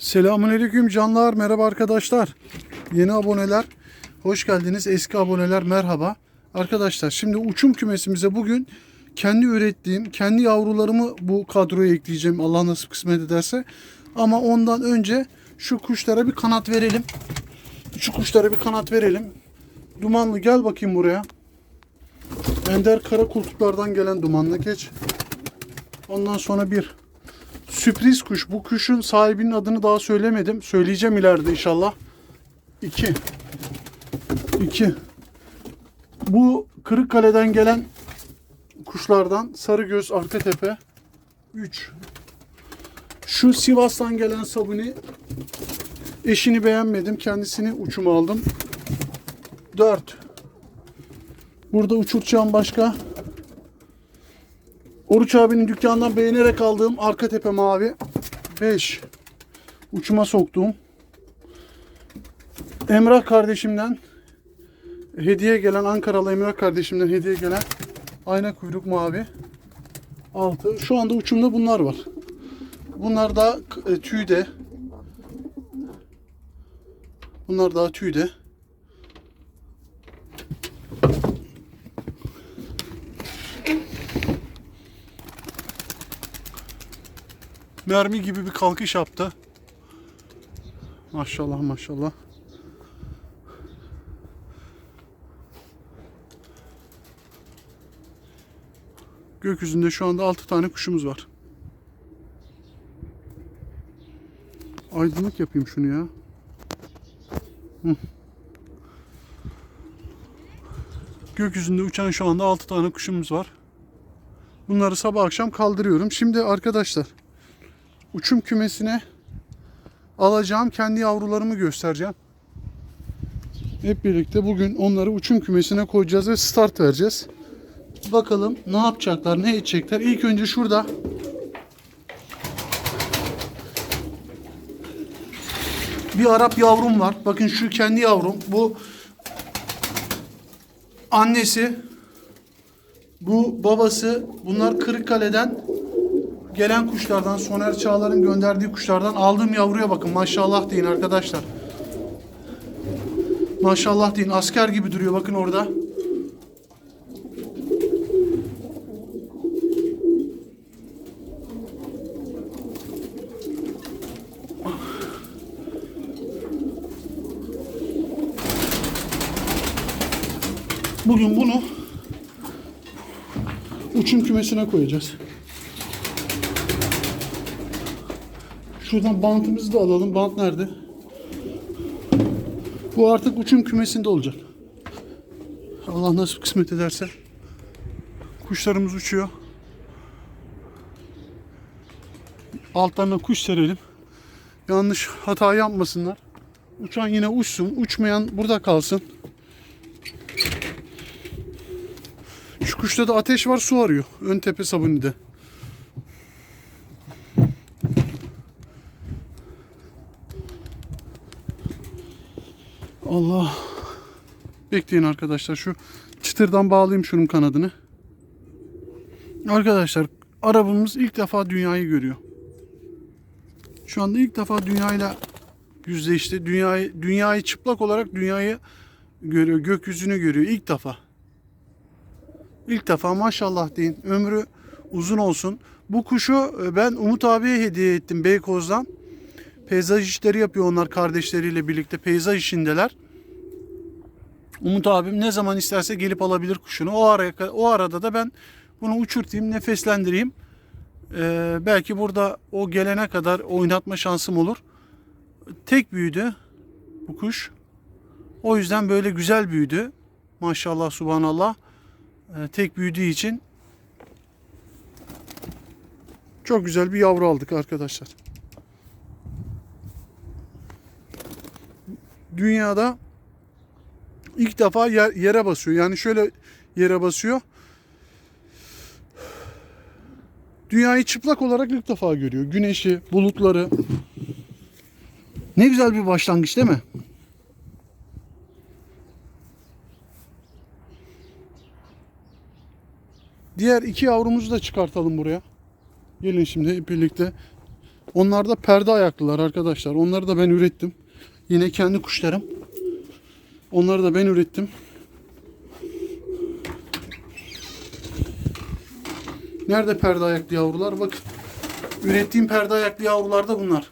Selamünaleyküm canlar, merhaba arkadaşlar. Yeni aboneler, hoş geldiniz. Eski aboneler merhaba. Arkadaşlar şimdi uçum kümesimize bugün kendi ürettiğim, kendi yavrularımı bu kadroya ekleyeceğim Allah nasip kısmet ederse. Ama ondan önce şu kuşlara bir kanat verelim. Şu kuşlara bir kanat verelim. Dumanlı gel bakayım buraya. Ender kara kultuklardan gelen dumanlı geç. Ondan sonra bir Sürpriz kuş. Bu kuşun sahibinin adını daha söylemedim. Söyleyeceğim ileride inşallah. 2. 2. Bu Kırıkkale'den gelen kuşlardan sarı göz arka tepe 3. Şu Sivas'tan gelen sabuni eşini beğenmedim. Kendisini uçuma aldım. 4. Burada uçuracağım başka Oruç abinin dükkanından beğenerek aldığım arka tepe mavi. 5 uçuma soktuğum. Emrah kardeşimden hediye gelen Ankaralı Emrah kardeşimden hediye gelen ayna kuyruk mavi. 6 şu anda uçumda bunlar var. Bunlar da e, tüyde. Bunlar daha tüyde mermi gibi bir kalkış yaptı. Maşallah maşallah. Gökyüzünde şu anda 6 tane kuşumuz var. Aydınlık yapayım şunu ya. Hı. Gökyüzünde uçan şu anda 6 tane kuşumuz var. Bunları sabah akşam kaldırıyorum. Şimdi arkadaşlar uçum kümesine alacağım kendi yavrularımı göstereceğim. Hep birlikte bugün onları uçum kümesine koyacağız ve start vereceğiz. Bakalım ne yapacaklar, ne edecekler. İlk önce şurada bir Arap yavrum var. Bakın şu kendi yavrum. Bu annesi, bu babası. Bunlar Kırıkkale'den gelen kuşlardan, Soner Çağlar'ın gönderdiği kuşlardan aldığım yavruya bakın. Maşallah deyin arkadaşlar. Maşallah deyin. Asker gibi duruyor bakın orada. Bugün bunu uçum kümesine koyacağız. Şuradan bantımızı da alalım. Bant nerede? Bu artık uçum kümesinde olacak. Allah nasip kısmet ederse. Kuşlarımız uçuyor. Altlarına kuş serelim. Yanlış hata yapmasınlar. Uçan yine uçsun. Uçmayan burada kalsın. Şu kuşta da ateş var su arıyor. Ön tepe sabunide. Allah. Bekleyin arkadaşlar. Şu çıtırdan bağlayayım şunun kanadını. Arkadaşlar arabamız ilk defa dünyayı görüyor. Şu anda ilk defa dünyayla yüzleşti. Dünyayı, dünyayı çıplak olarak dünyayı görüyor. Gökyüzünü görüyor ilk defa. İlk defa maşallah deyin. Ömrü uzun olsun. Bu kuşu e, ben Umut abiye hediye ettim Beykoz'dan. Peyzaj işleri yapıyor onlar kardeşleriyle birlikte. Peyzaj işindeler. Umut abim ne zaman isterse gelip alabilir kuşunu. O araya o arada da ben bunu uçurtayım, nefeslendireyim. Ee, belki burada o gelene kadar oynatma şansım olur. Tek büyüdü bu kuş. O yüzden böyle güzel büyüdü. Maşallah subhanallah. Ee, tek büyüdüğü için çok güzel bir yavru aldık arkadaşlar. Dünyada ilk defa yer- yere basıyor. Yani şöyle yere basıyor. Dünyayı çıplak olarak ilk defa görüyor. Güneşi, bulutları. Ne güzel bir başlangıç değil mi? Diğer iki yavrumuzu da çıkartalım buraya. Gelin şimdi hep birlikte Onlar da perde ayaklılar arkadaşlar. Onları da ben ürettim. Yine kendi kuşlarım. Onları da ben ürettim. Nerede perde ayaklı yavrular? Bakın. Ürettiğim perde ayaklı yavrular da bunlar.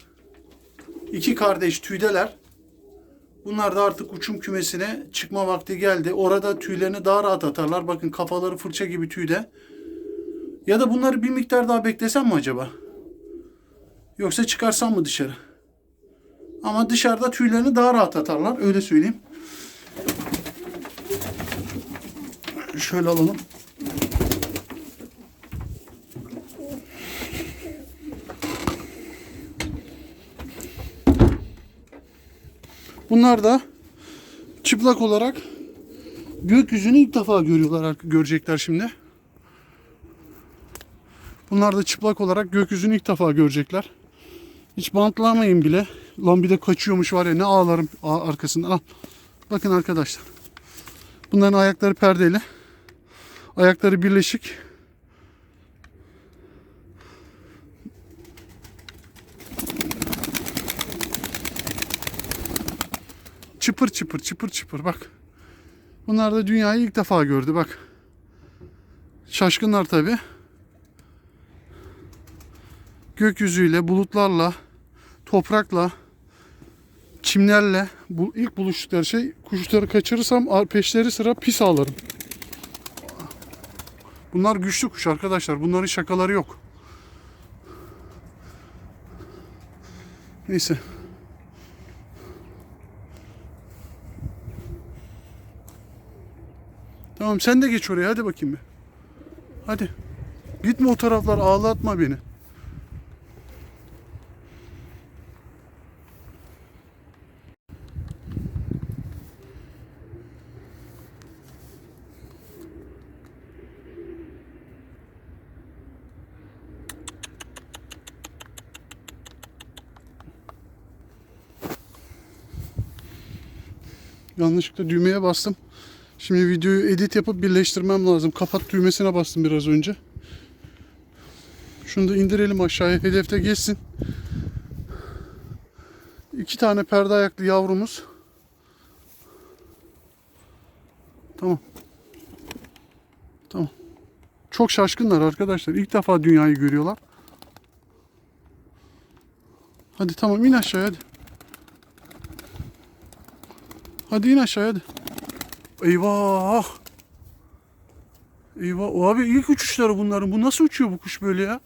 İki kardeş tüydeler. Bunlar da artık uçum kümesine çıkma vakti geldi. Orada tüylerini daha rahat atarlar. Bakın kafaları fırça gibi tüyde. Ya da bunları bir miktar daha beklesem mi acaba? Yoksa çıkarsam mı dışarı? Ama dışarıda tüylerini daha rahat atarlar. Öyle söyleyeyim. Şöyle alalım. Bunlar da çıplak olarak gökyüzünü ilk defa görüyorlar, görecekler şimdi. Bunlar da çıplak olarak gökyüzünü ilk defa görecekler. Hiç bantlamayın bile. Lan bir de kaçıyormuş var ya ne ağlarım arkasından. Bakın arkadaşlar. Bunların ayakları perdeli. Ayakları birleşik. Çıpır çıpır çıpır çıpır bak. Bunlar da dünyayı ilk defa gördü bak. Şaşkınlar tabi. Gökyüzüyle, bulutlarla, toprakla, çimlerle bu ilk buluştukları şey kuşları kaçırırsam peşleri sıra pis ağlarım. Bunlar güçlü kuş arkadaşlar. Bunların şakaları yok. Neyse. Tamam sen de geç oraya hadi bakayım bir. Hadi. Gitme o taraflar ağlatma beni. Yanlışlıkla düğmeye bastım. Şimdi videoyu edit yapıp birleştirmem lazım. Kapat düğmesine bastım biraz önce. Şunu da indirelim aşağıya. Hedefte geçsin. İki tane perde ayaklı yavrumuz. Tamam. Tamam. Çok şaşkınlar arkadaşlar. İlk defa dünyayı görüyorlar. Hadi tamam in aşağıya hadi. Hadi in aşağıya hadi. Eyvah. Eyvah. O abi ilk uçuşları bunların. Bu nasıl uçuyor bu kuş böyle ya?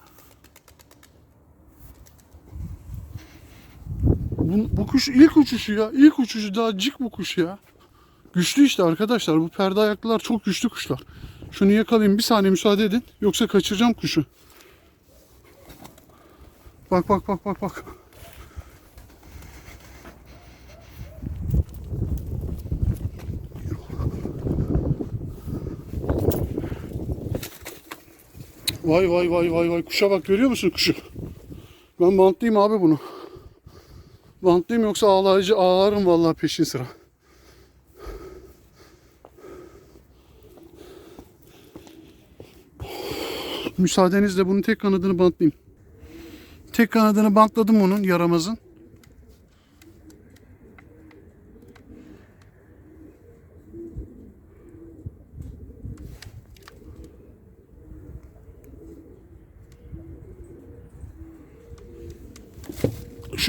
Bu, bu kuş ilk uçuşu ya. İlk uçuşu daha cik bu kuş ya. Güçlü işte arkadaşlar. Bu perde ayaklılar çok güçlü kuşlar. Şunu yakalayayım. Bir saniye müsaade edin. Yoksa kaçıracağım kuşu. Bak bak bak bak bak. Vay vay vay vay vay kuşa bak görüyor musun kuşu? Ben bantlıyım abi bunu. Bantlıyım yoksa ağlayıcı ağlarım vallahi peşin sıra. Müsaadenizle bunun tek kanadını bantlayayım. Tek kanadını bantladım onun yaramazın.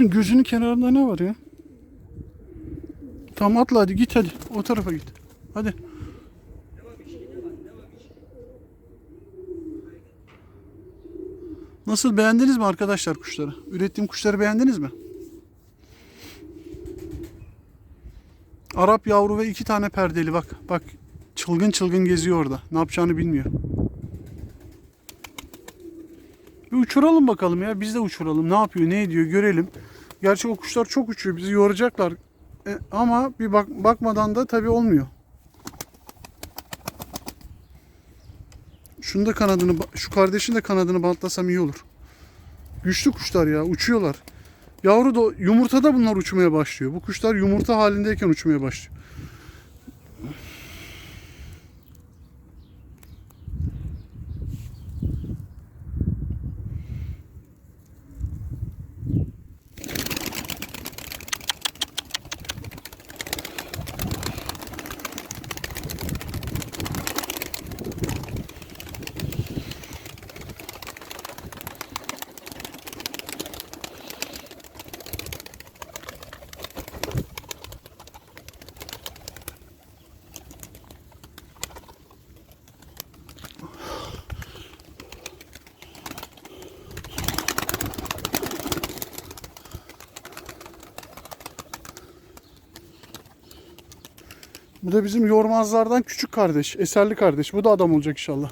Şunun gözünün kenarında ne var ya? Tamam atla hadi git hadi. O tarafa git. Hadi. Nasıl beğendiniz mi arkadaşlar kuşları? Ürettiğim kuşları beğendiniz mi? Arap yavru ve iki tane perdeli bak. Bak çılgın çılgın geziyor orada. Ne yapacağını bilmiyor. Bir uçuralım bakalım ya. Biz de uçuralım. Ne yapıyor, ne ediyor görelim. Gerçi o kuşlar çok uçuyor. Bizi yoracaklar. E, ama bir bak bakmadan da tabii olmuyor. Şunu da kanadını, şu kardeşin de kanadını bantlasam iyi olur. Güçlü kuşlar ya, uçuyorlar. Yavru da yumurtada bunlar uçmaya başlıyor. Bu kuşlar yumurta halindeyken uçmaya başlıyor. Bu da bizim yormazlardan küçük kardeş. Eserli kardeş. Bu da adam olacak inşallah.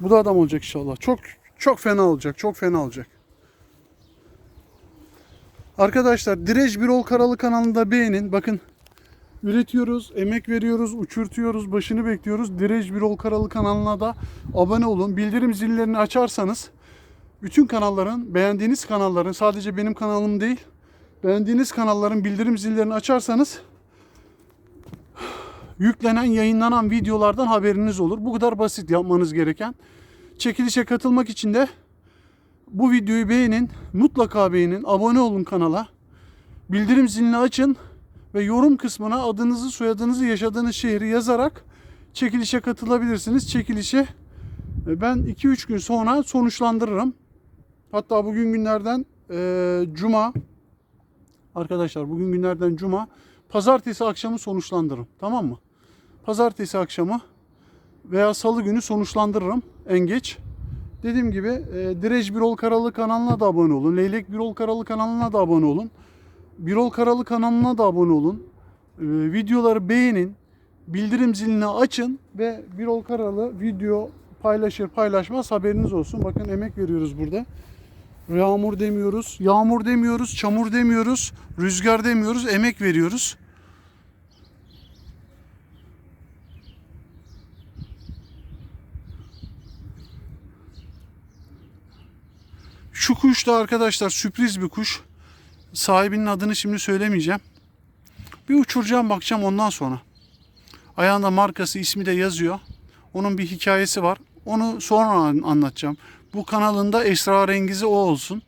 Bu da adam olacak inşallah. Çok çok fena olacak. Çok fena olacak. Arkadaşlar Direj Birol Karalı kanalında beğenin. Bakın üretiyoruz, emek veriyoruz, uçurtuyoruz, başını bekliyoruz. Direj Birol Karalı kanalına da abone olun. Bildirim zillerini açarsanız bütün kanalların, beğendiğiniz kanalların, sadece benim kanalım değil, beğendiğiniz kanalların bildirim zillerini açarsanız yüklenen, yayınlanan videolardan haberiniz olur. Bu kadar basit yapmanız gereken. Çekilişe katılmak için de bu videoyu beğenin, mutlaka beğenin, abone olun kanala. Bildirim zilini açın ve yorum kısmına adınızı, soyadınızı, yaşadığınız şehri yazarak çekilişe katılabilirsiniz. Çekilişe e, ben 2-3 gün sonra sonuçlandırırım. Hatta bugün günlerden e, cuma arkadaşlar bugün günlerden cuma pazartesi akşamı sonuçlandırırım. Tamam mı? Pazartesi akşamı veya salı günü sonuçlandırırım en geç. Dediğim gibi e, Direj Birol Karalı kanalına da abone olun. Leylek Birol Karalı kanalına da abone olun. Birol Karalı kanalına da abone olun. E, videoları beğenin. Bildirim zilini açın ve Birol Karalı video paylaşır paylaşmaz haberiniz olsun. Bakın emek veriyoruz burada. Yağmur demiyoruz, yağmur demiyoruz, çamur demiyoruz, rüzgar demiyoruz, emek veriyoruz. Şu kuş da arkadaşlar sürpriz bir kuş. Sahibinin adını şimdi söylemeyeceğim. Bir uçuracağım bakacağım ondan sonra. Ayağında markası ismi de yazıyor. Onun bir hikayesi var. Onu sonra an- anlatacağım. Bu kanalında esrarengizi o olsun.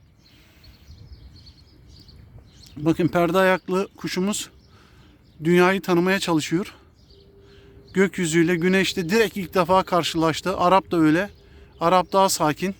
Bakın perde ayaklı kuşumuz dünyayı tanımaya çalışıyor. Gökyüzüyle güneşte direkt ilk defa karşılaştı. Arap da öyle. Arap daha sakin.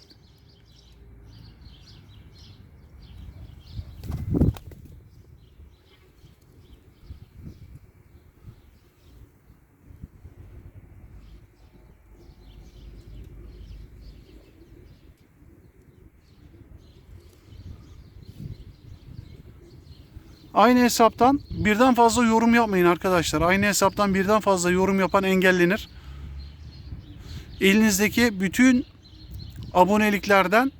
Aynı hesaptan birden fazla yorum yapmayın arkadaşlar. Aynı hesaptan birden fazla yorum yapan engellenir. Elinizdeki bütün aboneliklerden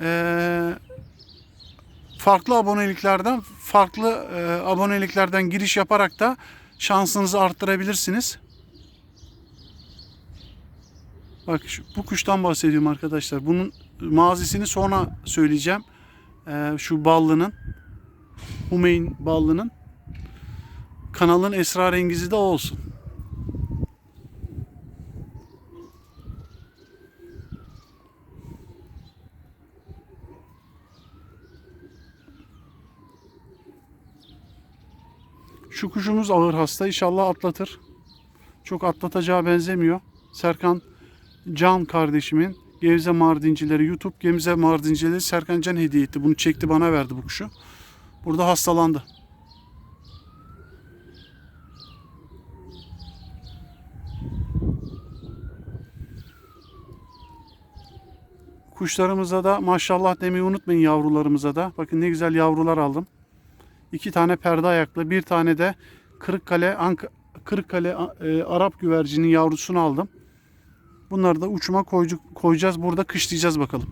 eee, farklı aboneliklerden farklı eee, aboneliklerden giriş yaparak da şansınızı arttırabilirsiniz. Bak bu kuştan bahsediyorum arkadaşlar. Bunun mazisini sonra söyleyeceğim. Eee, şu ballının. Humeyn Ballı'nın kanalın esrarengizi de olsun. Şu kuşumuz ağır hasta. İnşallah atlatır. Çok atlatacağı benzemiyor. Serkan Can kardeşimin Gevze Mardincileri YouTube Gevze Mardincileri Serkan Can hediye etti. Bunu çekti bana verdi bu kuşu. Burada hastalandı. Kuşlarımıza da maşallah demeyi unutmayın yavrularımıza da. Bakın ne güzel yavrular aldım. İki tane perde ayaklı, bir tane de Kırıkkale, Ank Kırıkkale e, Arap güvercinin yavrusunu aldım. Bunları da uçuma koycu- koyacağız. Burada kışlayacağız bakalım.